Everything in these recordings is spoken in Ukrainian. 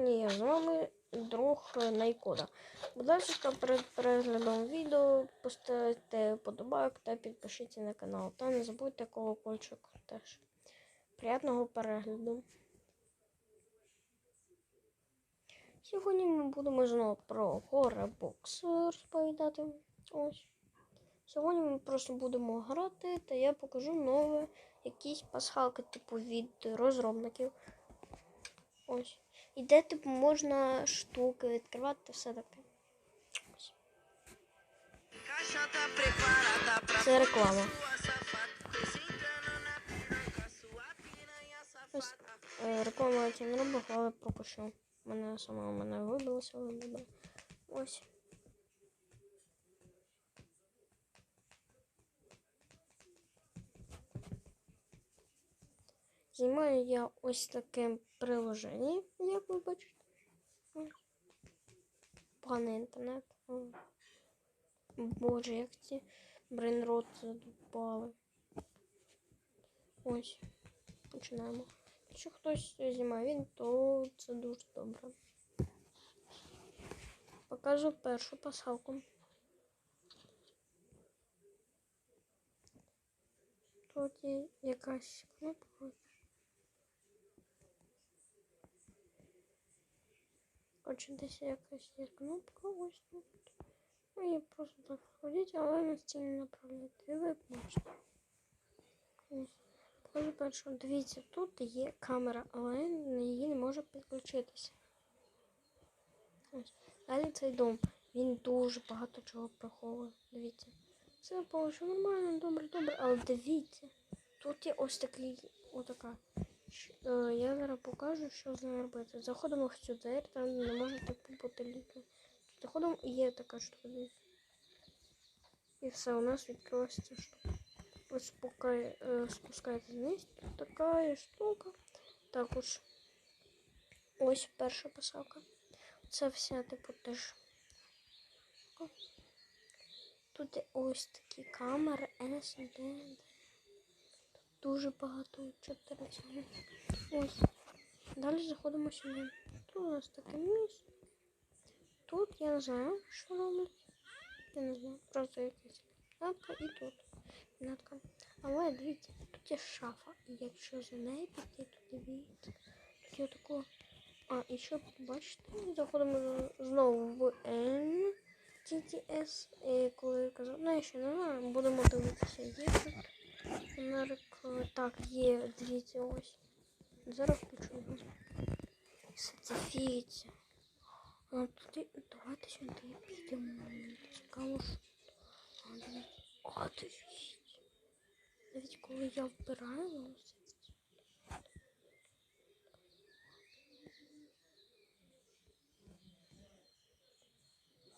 Ні, з вами друг Найкода. Будь ласка, перед переглядом відео поставте подобайок та підпишіться на канал. Та не забудьте колокольчик теж. Приятного перегляду. Сьогодні ми будемо знову про горебокс розповідати. Ось. Сьогодні ми просто будемо грати, та я покажу нове якісь пасхалки, типу від розробників. Ось. І де типу можна штуки відкривати та все таке. Це реклама. е, реклама я не робив, але поки що мене сама мене вибилося, добре. Ось. Знімаю я ось таке приложення, як ви бачите. Поганий інтернет. Боже, як ці брейнрот задупали. Ось. Починаємо. Якщо хтось знімає він, то це дуже добре. Покажу першу пасхалку. Тут є якась кнопка. Отже, десь якась є кнопка, ось тут. Ви її просто так входіть, але на стіл не направляєте. І ви бачите. Ось. Покажу. Дивіться, тут є камера, але її не може підключитися. Ось. Далі цей дом. Він дуже багато чого приховує. Дивіться. Це поки нормально, добре, добре, але дивіться. Тут є ось такий, отака. Е, Я зараз покажу, що з нею робити. Заходимо в цю двері, там не можна типу бути ліки. Заходимо і є така штука. І все, у нас відкрилася ця штука. Ось е, вниз, тут така штука. Також ось перша посадка. Це вся, типу, теж. Тут ось такі камери SD. Дуже багато чотири цього. Ось. Далі заходимо сюди. Тут у нас таке місце. Тут я не знаю, що роблять. Я не знаю. Просто якась кнопка і тут кнопка. Але дивіться, тут є шафа. І якщо за нею піти, то дивіться. Тут є тако. А, і що бачите, заходимо знову в N. TTS, коли я казав, ну я ще не знаю, будемо дивитися, є тут. Фонарик, так, є, дивіться, ось. Зараз включу його. А тут давайте сюди підемо. Цікаво, що. А, дивіться. Навіть коли я вбираю, ось.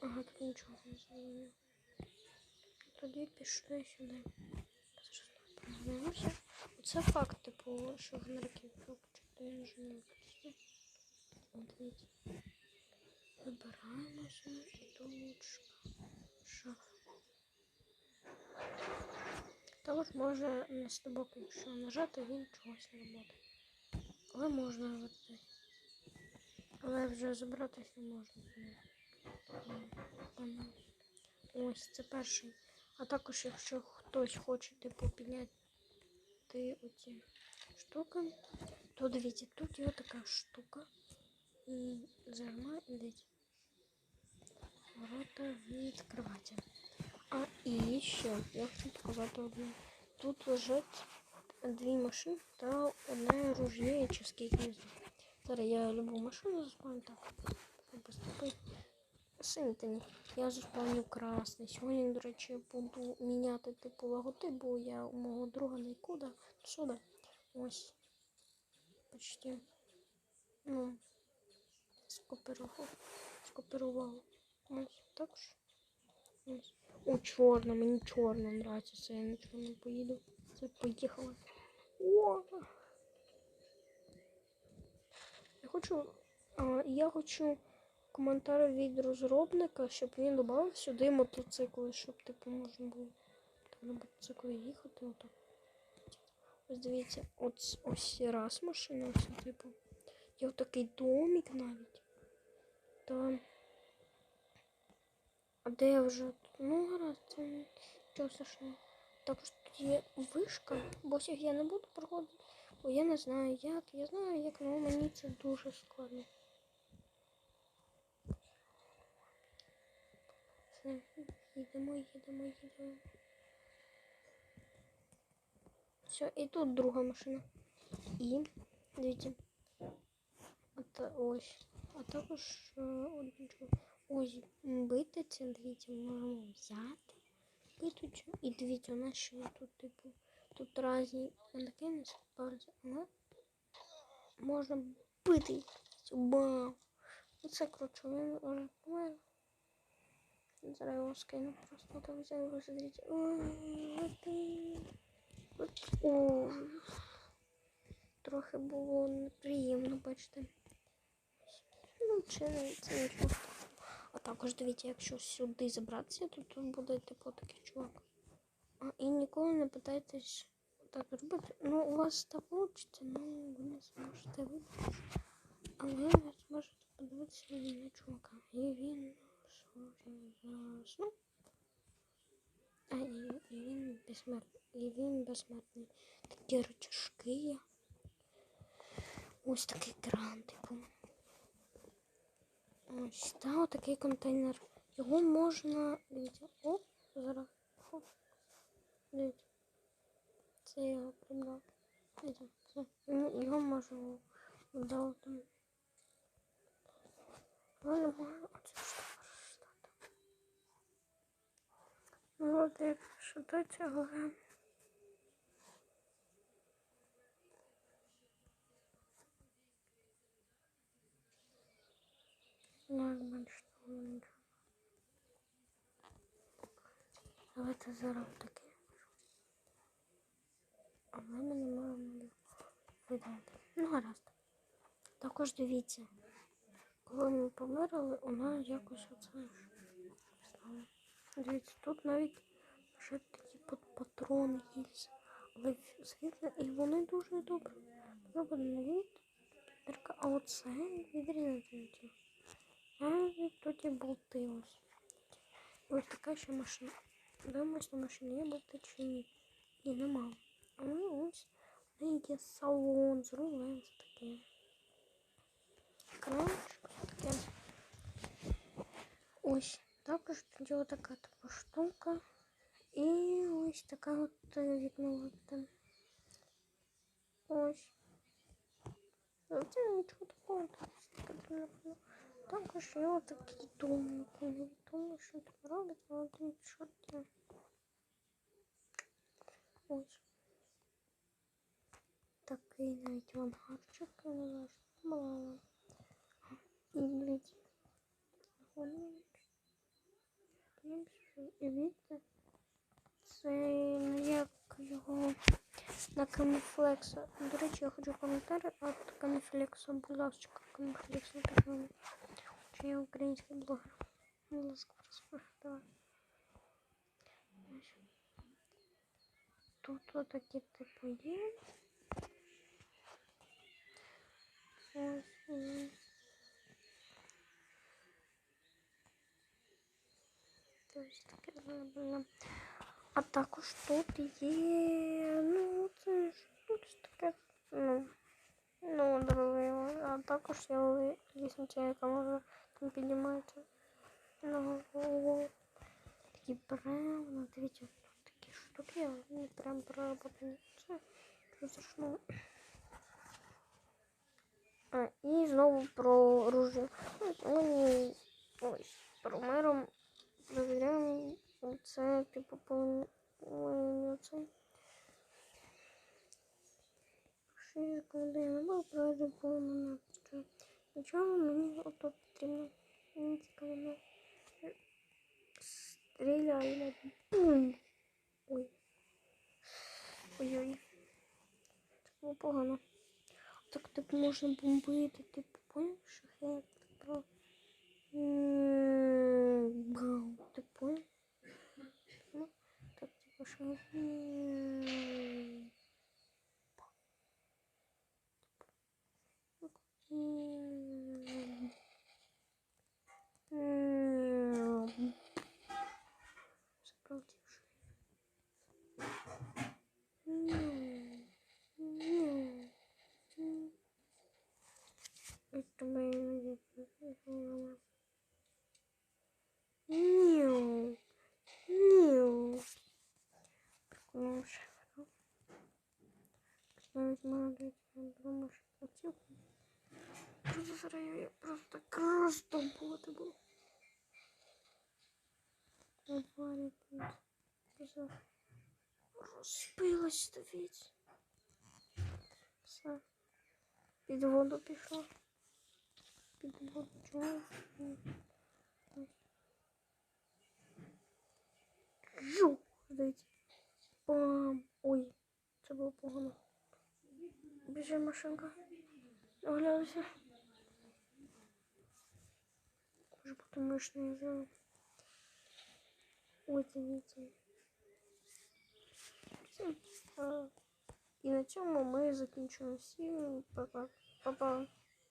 Ага, тут нічого не змінює. Тоді пішли сюди. Програємося. Оце факт, типу, що не використовую. Дивіться. Вибираємося і тут шаф. Також може на стебок, якщо нажати, він чогось не робить. Але можна вибрати. Але вже забратися не можна. Ось це перший. А також, якщо хтось хоче типу підняти оці штуки, то дивіться, тут є така штука. І займа, і дивіться. Ворота відкриваються. А і ще я хочу показати одну. Тут лежать дві машини та одне ружье, чи скільки не знаю. Зараз я любу машину заспавню так. Поступить. Синтені. Я заспавню красний. Сьогодні, до речі, буду міняти типу логотип, бо я у мого друга Найкуда. Сюди. Ось. Почти. Ну. Скопірував. Скопірував. Ось також. Ось. О, чорна, мені чорна нравиться. Я на чорну поїду. Це поїхала. О! Я хочу. А, я хочу коментар від розробника, щоб він додав сюди мотоцикли, щоб типу можна було на мотоциклі їхати. Ось дивіться, ось ось раз машина, ось типу. Є отакий домик навіть. Та. А де я вже? тут? Ну, гаразд, це нічого страшного. Також тут є вишка, босів я не буду проходити, бо я не знаю як. Я знаю як, але мені це дуже складно. Все, їдемо, їдемо, їдемо. Все, і тут друга машина. І дивіться. А ось. А також е, от. Ось бити це, дивіться, можемо взяти. Биточку. І дивіться, у нас ще тут, типу, тут різні не пальці, але можна бити. Бам! Оце коротше, він помер. Зараз його скину просто так взяв, ви смотрите. Трохи було неприємно, бачите. Ну, це, це нічого. А також дивіться, якщо сюди забратися, то тут буде типу такий чувак. А, і ніколи не питайтесь так робити. Ну, у вас так вийде, ну ви не зможете вибратися. Але ви зможете подивитися на чувака. І він заснув. А, і, і він безсмертний. І він безсмертний. Такі рычажки. Ось такий кран, типу. Ось та такий контейнер. Його можна. Дивіться. О, зараз. Оп. Дивіться. Це я його прибрав. Дивіться. Все. Його- Його можу вдати. Але можу. Оце що перестати. От якщо до цього. Більше того нічого. Давайте зараз таке. Але ми не можемо видати. Ну, гаразд. Також дивіться. Коли ми помирали, у нас якось оце. Дивіться, тут навіть ще такі пат- патрони є. Але світло, і вони дуже добре. Добре, не. А оце відрізати. А тут і болти ось. Ось така ще машина. Дивимось на машині є болти чи ні. Ні, нема. Але ось є салон з рулем Також тут є така типу штука. І ось така от е, вікно от там. Ось. Ну, Це нічого такого. там таке дрібне. Також є отакий домик. Невідомо, що там робить, але дивіться, що це. Ось. Такий навіть ангарчик, я не знаю, що там було. І дивіться. Заходимо. І бачите, це ну, як його на каміфлекса. До речі, я хочу коментарі від каміфлекса, будь ласка, каміфлекс написано. Чи я український блогер? Будь ласка, прошу, давай. Тут отакі типу є. Ось. Ось таке зроблено. А також тут є. Ну, це ж тут ж таке. Ну, ну, дорогого. А також є ли- лісниця, яка може там піднімається на голову. Такі прямо, дивіться, тут такі штуки, вони прям проработані. Це що страшно. А, і знову про оружие. Ось Мені ось про миром Провіряємо це, типу, по це. Шість коли не було пройде повно що Нічого мені ото потрібно. Мені цікаво не стріляє. Бум! Ой. Ой-ой. Це було погано. Так типу можна бомбити, типу, поняв, шахет, типу. Ти понял? Ну, так, типа, що... It's the main Просто розбилась, дивіться. Все. Під воду пішла. Під воду чого? Жу! Дивіться. Бам! Ой, це було погано. Біжи машинка. Оглядайся. Може бути мишний взяла. Ой, извините. І на цьому ми закінчуємо всім. Па-па.